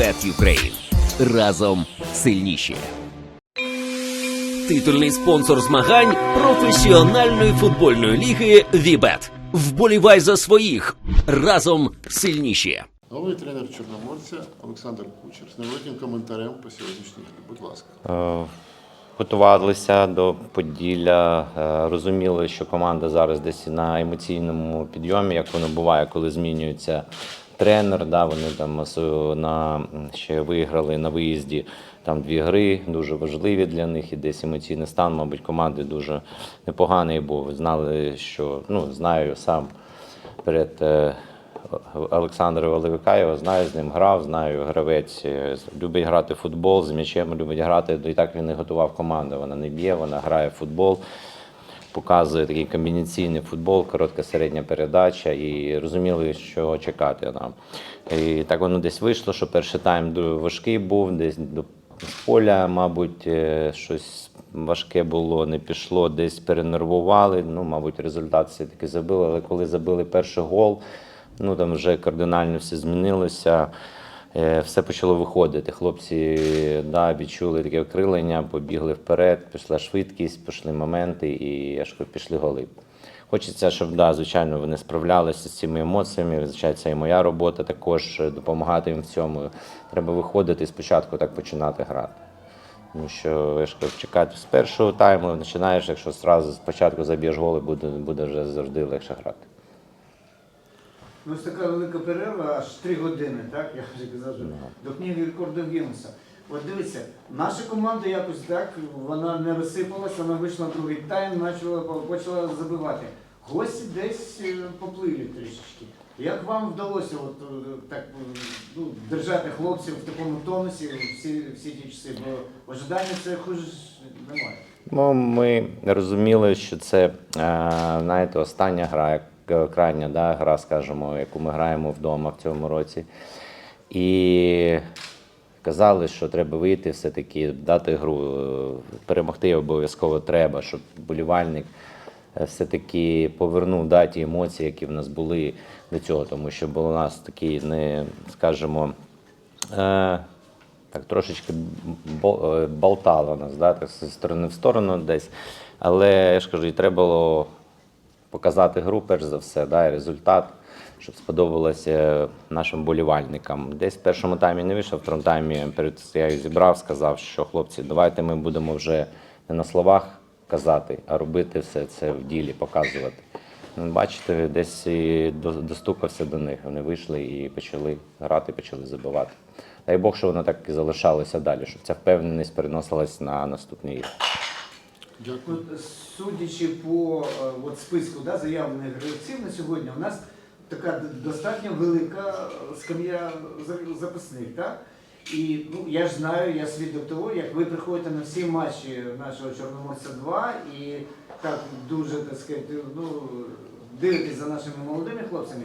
Bet Ukraine. Разом сильніші. Титульний спонсор змагань професіональної футбольної ліги Вібет. Вболівай за своїх разом сильніші. Новий тренер Чорноморця Олександр Кучер з невеликим коментарем по сьогоднішній грі. Будь ласка. Е, Готувалися до Поділля, е, розуміли, що команда зараз десь на емоційному підйомі, як воно буває, коли змінюється тренер. Да, вони там на ще виграли на виїзді там дві гри, дуже важливі для них, і десь емоційний стан, мабуть, команди дуже непоганий був. Знали, що ну знаю сам перед. е, Олександра Оливикаєва, знаю, з ним грав, знаю, гравець е, любить грати в футбол, з м'ячем любить грати. І так він і готував команду. Вона не б'є, вона грає в футбол, показує такий комбінаційний футбол, коротка середня передача, і розуміли, що чекати нам. І так воно десь вийшло, що перший тайм важкий був, десь до поля, мабуть, е, щось важке було, не пішло, десь перенервували. Ну, мабуть, результат все-таки забили. Але коли забили перший гол, ну там вже кардинально все змінилося. Е, Все почало виходити. Хлопці да, відчули таке окрилення, побігли вперед, пішла швидкість, пішли моменти і аж пішли голи. Хочеться, щоб да, звичайно вони справлялися з цими емоціями. Звичайно, і моя робота також е, допомагати їм в цьому. Треба виходити і спочатку так починати грати. Тому що кажу, чекати з першого тайму починаєш, якщо одразу спочатку заб'єш голи, буде, буде вже завжди легше грати. Ну, ось така велика перерва, аж три години, так? Я вже казав, що до книги рекордів Гіннеса. От дивіться, наша команда якось так, вона не розсипалась, вона вийшла в другий тайм, почала, почала забивати. Гості десь е, поплили трішечки. Як вам вдалося от, е, так, е, ну, держати хлопців в такому тонусі всі, всі ті часи? Бо ожидання це хуже немає. Ну, ми розуміли, що це знаєте, остання гра, як- крайня да, гра, скажімо, яку ми граємо вдома в цьому році. І казали, що треба вийти, все-таки дати гру, е, перемогти обов'язково треба, щоб болівальник е, все-таки повернув да, ті емоції, які в нас були до цього, тому що був у нас такий, не скажімо, е, так трошечки е, болтало нас, да, так, зі сторони в сторону десь. Але я ж кажу, і треба було показати гру, перш за все, да, і результат, щоб сподобалося нашим болівальникам. Десь в першому таймі не вийшов, в другому таймі перед я зібрав, сказав, що хлопці, давайте ми будемо вже не на словах казати, а робити все це в ділі, показувати. Ну, Бачите, десь достукався до них. Вони вийшли і почали грати, почали забивати. Дай Бог, що воно так і залишалося далі, щоб ця впевненість переносилась на наступні ігри. Дякую. От, судячи по е, от, списку да, заявлених гравців на сьогодні, у нас така д- достатньо велика скам'я за- запасних. Так? І ну, я ж знаю, я свідок того, як ви приходите на всі матчі нашого Чорноморця 2 і так дуже так сказати, ну, дивитесь за нашими молодими хлопцями.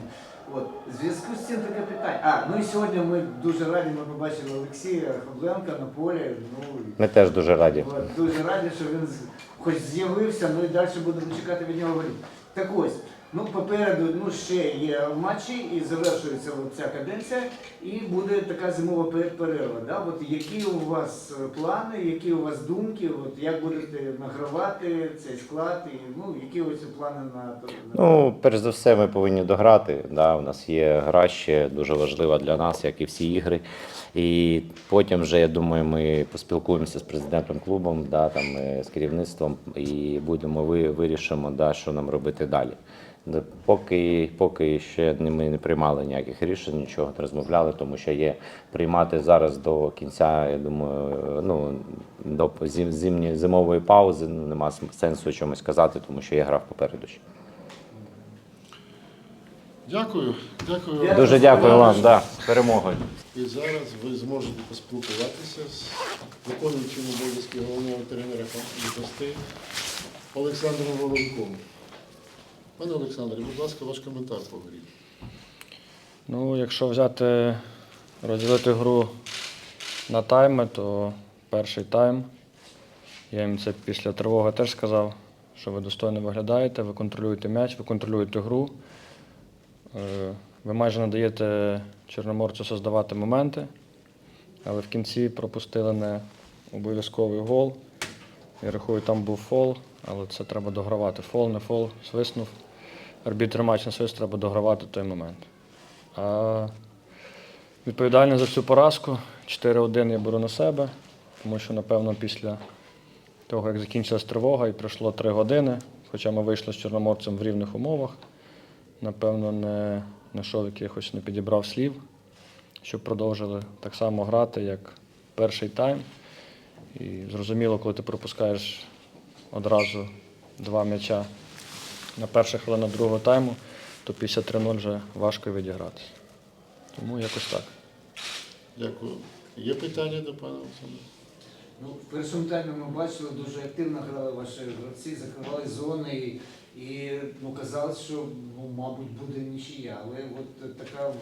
От, в зв'язку з цим таке питання. А, ну і сьогодні ми дуже раді, ми побачили Олексія Хабленка на полі. Ну, Ми теж дуже раді. От, Дуже раді, що він з- хоч з'явився, ну і далі будемо чекати від нього голів. Так ось, ну попереду ну, ще є матчі і завершується от ця каденція, і буде така зимова перерва. Да? От які у вас е, плани, які у вас думки, от як будете награвати цей склад, і ну, які ось плани на. Ну, перш за все, ми повинні дограти. Да, у нас є гра ще дуже важлива для нас, як і всі ігри. І потім вже, я думаю, ми поспілкуємося з президентом клубом, да, там, е, з керівництвом і будемо ви, вирішимо, да, що нам робити далі. Поки, поки ще ми не приймали ніяких рішень, нічого не розмовляли, тому що є приймати зараз до кінця, я думаю, ну, до зим, зимні, зимової паузи ну, нема сенсу чомусь казати, тому що є гра попереду ще. Дякую. Дякую. Дуже дякую вам, да, з перемогою. І зараз ви зможете поспілкуватися з виконуючим обов'язки головного тренера гостей Олександром Воловиком. Пане Олександре, будь ласка, ваш коментар по грі. Ну, якщо взяти, розділити гру на тайми, то перший тайм. Я їм це після тривоги теж сказав, що ви достойно виглядаєте, ви контролюєте м'яч, ви контролюєте гру. Е, Ви майже не даєте Чорноморцю создавати моменти. але в кінці пропустили не обов'язковий гол. Я рахую, там був фол, але це треба догравати. Фол, не фол, свиснув. Арбітр матч не свист, треба догравати той момент. А відповідальний за цю поразку 4-1 я беру на себе, тому що, напевно, після того, як закінчилась тривога і пройшло 3 години, хоча ми вийшли з Чорноморцем в рівних умовах, напевно, не знайшов якихось, не підібрав слів, щоб продовжили так само грати, як перший тайм. І зрозуміло, коли ти пропускаєш одразу два м'яча на перших хвилинах другого тайму, то 53-0 вже важко відігратися. Тому якось так. Дякую. Є питання до пана Олександра? Ну, в першому таймі ми бачили, дуже активно грали ваші гравці, закривали зони і, і ну, казалось, що ну, мабуть буде нічия. Але от така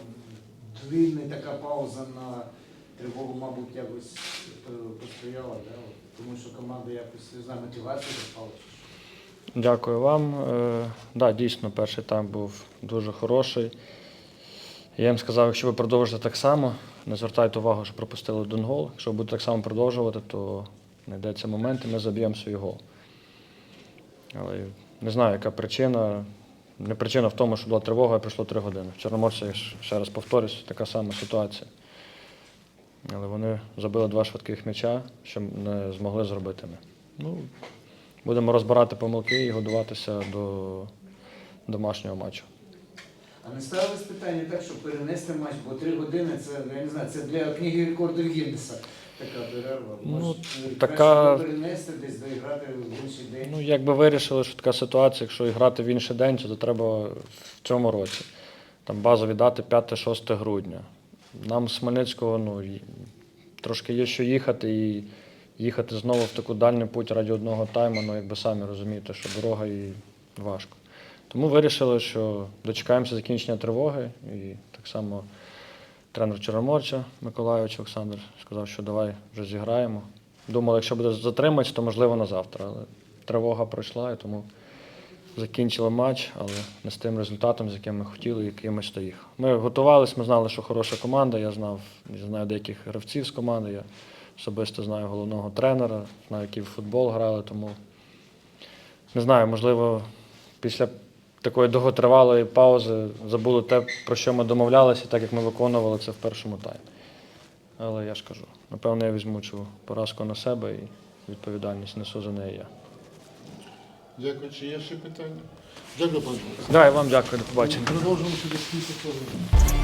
длинна така пауза на тривогу, мабуть, якось е, посприяла, да? Тому що команда якось не знаю, мотивація запала. Дякую вам. Е, да, дійсно, перший тайм був дуже хороший. Я їм сказав, якщо ви продовжите так само, не звертайте увагу, що пропустили один гол. Якщо ви будете так само продовжувати, то знайдеться момент і ми заб'ємо свій гол. Але не знаю, яка причина. Не причина в тому, що була тривога, і пройшло три години. В Чорноморці, ще раз повторюсь, така сама ситуація. Але вони забили два швидких м'яча, що не змогли зробити ми. Ну, Будемо розбирати помилки і готуватися до домашнього матчу. А не ставилось питання так, щоб перенести матч, бо три години це, я не знаю, це для книги рекордів Гіннеса така перерва. Ну, Може, така- перенести десь доіграти в інший день. Ну, якби вирішили, що така ситуація, якщо грати в інший день, то треба в цьому році. Там базові дати 5-6 грудня. Нам з Хмельницького ну, трошки є що їхати, і їхати знову в таку дальню путь раді одного тайму, ну якби самі розумієте, що дорога і важко. Тому вирішили, що дочекаємося закінчення тривоги. І так само тренер Чорноморця Миколайович Олександр сказав, що давай вже зіграємо. Думали, якщо буде затриматися, то можливо на завтра. Але тривога пройшла, і тому закінчили матч, але не з тим результатом, з яким ми хотіли, який ми стоїх. Ми готувалися, ми знали, що хороша команда. Я знав, я знаю деяких гравців з команди. Я особисто знаю головного тренера, знаю, які в футбол грали, тому не знаю, можливо, після такої довготривалої паузи забули те, про що ми домовлялися, так як ми виконували це в першому таймі. Але я ж кажу, напевно, я візьму цю поразку на себе і відповідальність несу за неї я. Дякую. Чи є ще питання? Дякую, пане. Да, і вам дякую, до побачення. Продовжимо через кілька хвилин.